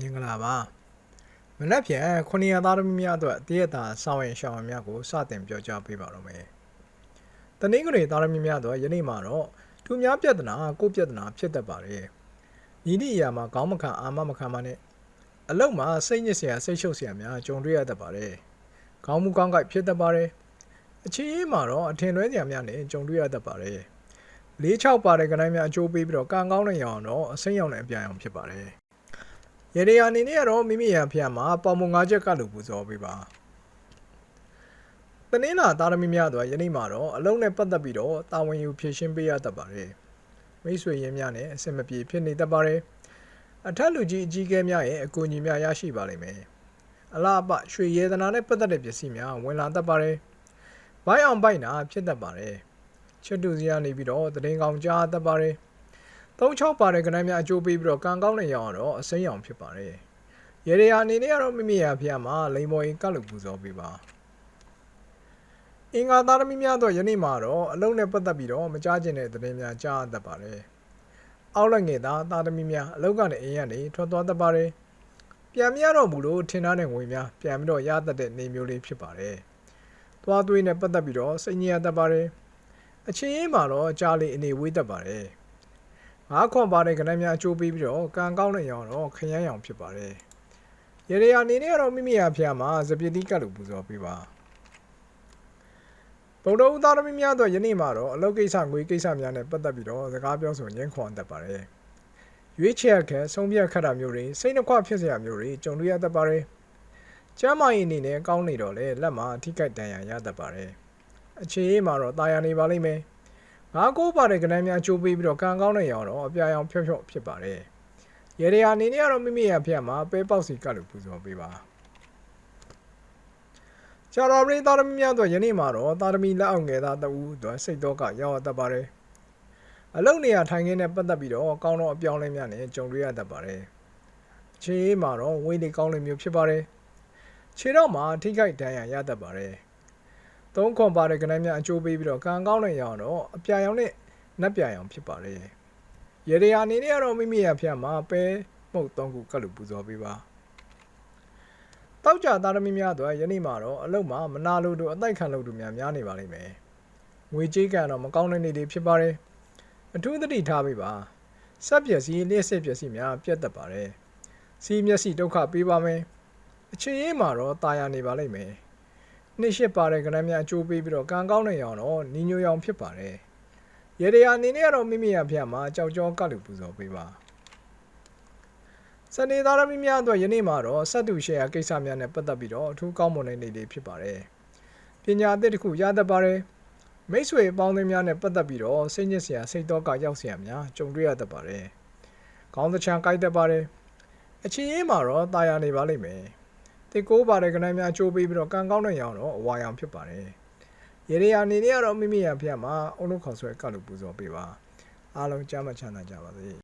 မင်္ဂလာပါမနက်ဖြန်ခုနှစ်ရက်သားသမီးများအတွက်တရက်တာစောင့်ရင်ရှောင်းရင်များကိုစတင်ပြောကြားပေးပါတော့မယ်တနင်္ဂနွေသားသမီးများအတွက်ယနေ့မှာတော့သူများပြဿနာကိုယ့်ပြဿနာဖြစ်တတ်ပါတယ်ဤသည့်အရာမှာခေါင်းမခံအာမမခံပါနဲ့အလုံးမှာစိတ်ညစ်စရာစိတ်ရှုပ်စရာများကြုံတွေ့ရတတ်ပါတယ်ခေါင်းမူကောင်းကိုက်ဖြစ်တတ်ပါတယ်အချင်းရေးမှာတော့အထင်လွဲစရာများနဲ့ကြုံတွေ့ရတတ်ပါတယ်၄၆ပါတဲ့ကတိုင်းများအကျိုးပေးပြီးတော့ကံကောင်းတဲ့ရောင်တော့အစိမ့်ရောင်နဲ့အပြာရောင်ဖြစ်ပါတယ် ရေဒီယာအနေနဲ့ကတော့မိမိရန်ဖျက်မှာပေါင်မုံ၅ချက်ကလို့ပူဇော်ပေးပါတနင်္လာသားသမီးများတို့ယနေ့မှာတော့အလုံးနဲ့ပတ်သက်ပြီးတော့တာဝန်ယူဖြည့်ရှင်းပေးရတတ်ပါတယ်မိတ်ဆွေရင်းများနဲ့အဆင်မပြေဖြစ်နေတတ်ပါတယ်အထက်လူကြီးအကြီးအကဲများရဲ့အကူအညီများရရှိပါလိမ့်မယ်အလားအပရွှေရဲသနာနဲ့ပတ်သက်တဲ့ပစ္စည်းများဝင်လာတတ်ပါတယ်ဘိုင်းအောင်ဘိုင်းနာဖြစ်တတ်ပါတယ်ချစ်တူစီကနေပြီးတော့တရင်ကောင်ကြားတတ်ပါတယ် သုံးချောက်ပါတဲ့ကဏ္ဍများအကျိုးပေးပြီးတော့ကံကောင်းတဲ့ရောင်ကတော့အစိမ်းရောင်ဖြစ်ပါတယ်။ရေရရာအနေနဲ့ကတော့မိမိရာဖျားမှာလိန်မော်ရင်ကတ်လို့ပူဇော်ပေးပါ။အင်္ဂါသားသမီးများတော့ယနေ့မှာတော့အလုံးနဲ့ပတ်သက်ပြီးတော့မကြားကျင်တဲ့သတင်းများကြားတတ်ပါတယ်။အောက်လက်ငယ်သားသားသမီးများအလုံးကနေအိမ်ကနေထွက်သွားတတ်ပါတယ်။ပြန်မရတော့ဘူးလို့ထင်ထားတဲ့ငွေများပြန်ပြီးတော့ရတတ်တဲ့နေမျိုးလေးဖြစ်ပါတယ်။သွားသွေးနဲ့ပတ်သက်ပြီးတော့စိတ်ညစ်ရတတ်ပါတယ်။အချင်းရေးမှာတော့ကြားလေးအနေဝေးတတ်ပါတယ်။ ငါးခွန်ပါတဲ့ကဏ္ဍများအကျိုးပေးပြီးတော့ကံကောင်းတဲ့ရောင်တော့ခရမ်းရောင်ဖြစ်ပါတယ်။ရေရရာအနေနဲ့ကတော့မိမိရာဖျားမှာစပစ်တိကတ်လို့ပူဇော်ပေးပါ။ဗုဒ္ဓဦးသားသမီးများတော့ယနေ့မှာတော့အလုပ်ကိစ္စငွေကိစ္စများနဲ့ပတ်သက်ပြီးတော့စကားပြောဆိုငင်းခွန်တတ်ပါတယ်။ရွေးချယ်ခက်ဆုံးဖြတ်ခတ်တာမျိုးတွေစိတ်နှခွဖြစ်စရာမျိုးတွေကြုံတွေ့ရတတ်ပါတယ်။ကျမ်းမာရေးအနေနဲ့ကောင်းနေတော့လေလက်မှာအထိကိတ်တန်ရာရတတ်ပါတယ်။အခြေအေးမှာတော့တာယာနေပါလိမ့်မယ်။ ငါးကိုးပါတဲ့ကဏ္ဍများချိုးပေးပြီးတော့ကံကောင်းတဲ့ရောင်တော့အပြာရောင်ဖြော့ဖြော့ဖြစ်ပါတယ်။ရေရရာအနေနဲ့ကတော့မိမိရဖျက်မှာပဲပေါက်စီကတ်လို့ပူဇော်ပေးပါ။ကျတော်ပရိသတ်သမီးများတို့ယနေ့မှာတော့တာသမီလက်အောင်ငယ်သားတဦးတို့စိတ်တော့ကရောက်ရတတ်ပါတယ်။အလုံနေရထိုင်ခင်းနဲ့ပတ်သက်ပြီးတော့ကောင်းတော့အပြောင်းလဲများနဲ့ကြုံတွေ့ရတတ်ပါတယ်။ခြေအေးမှာတော့ဝိတ်လေးကောင်းလေးမျိုးဖြစ်ပါတယ်။ခြေတော့မှာထိခိုက်ဒဏ်ရာရတတ်ပါတယ်။ သုံးခွန်ပါတဲ့ကဏ္ဍများအကျိုးပေးပြီးတော့ကံကောင်းတဲ့ရောင်တော့အပြာရောင်နဲ့နက်ပြာရောင်ဖြစ်ပါတယ်။ရေရရာအနေနဲ့ကတော့မိမိရဖျက်မှာပဲမှုတ်သုံးခုကတ်လို့ပူဇော်ပေးပါ။တောက်ကြသားသမီးများတို့ယနေ့မှာတော့အလုတ်မှာမနာလိုတို့အတိုက်ခံလို့တို့များများနေပါလိမ့်မယ်။ငွေကြေးကန်တော့မကောင်းတဲ့နေ့တွေဖြစ်ပါတယ်။အထူးသတိထားပေးပါ။ဆက်ပျက်စီးလျှက်စစ်ပျက်စီးများပြတ်တတ်ပါတယ်။စီးမျက်စိဒုက္ခပေးပါမယ်။အချင်းရေးမှာတော့ตายရနေပါလိမ့်မယ်။ နှစ်ရှစ်ပါတဲ့ကရမ်းများအကျိုးပေးပြီးတော့ကံကောင်းတဲ့ရောင်တော့နီညိုရောင်ဖြစ်ပါတယ်။ရေတရာအနေနဲ့ကတော့မိမိရဖျက်မှာကြောက်ကြောကလူပူဇော်ပေးပါ။စနေသားသမီးများအတွက်ယနေ့မှာတော့စတ်တူရှယ်ယာကိစ္စများနဲ့ပတ်သက်ပြီးတော့အထူးကောင်းမွန်တဲ့နေ့လေးဖြစ်ပါတယ်။ပညာအသစ်တစ်ခုရတတ်ပါတယ်။မိတ်ဆွေအပေါင်းအသင်းများနဲ့ပတ်သက်ပြီးတော့စိတ်ညစ်စရာစိတ်တော့ကရောက်စရာများကြုံတွေ့ရတတ်ပါတယ်။ခေါင်းသချံကိုက်တတ်ပါတယ်။အချင်းရင်းမှာတော့တာယာနေပါလိမ့်မယ်။ တစ်ကိုးပါတဲ့ကဏ္ဍများချိုးပေးပြီးတော့ကံကောင်းတဲ့ရောင်တော့အဝါရောင်ဖြစ်ပါတယ်။ရေရရာအနေနဲ့ကတော့မိမိရဖျက်မှာအုံလို့ခေါ်ဆွဲကတ်လို့ပူဇော်ပေးပါ။အားလုံးကြားမှချမ်းသာကြပါစေ။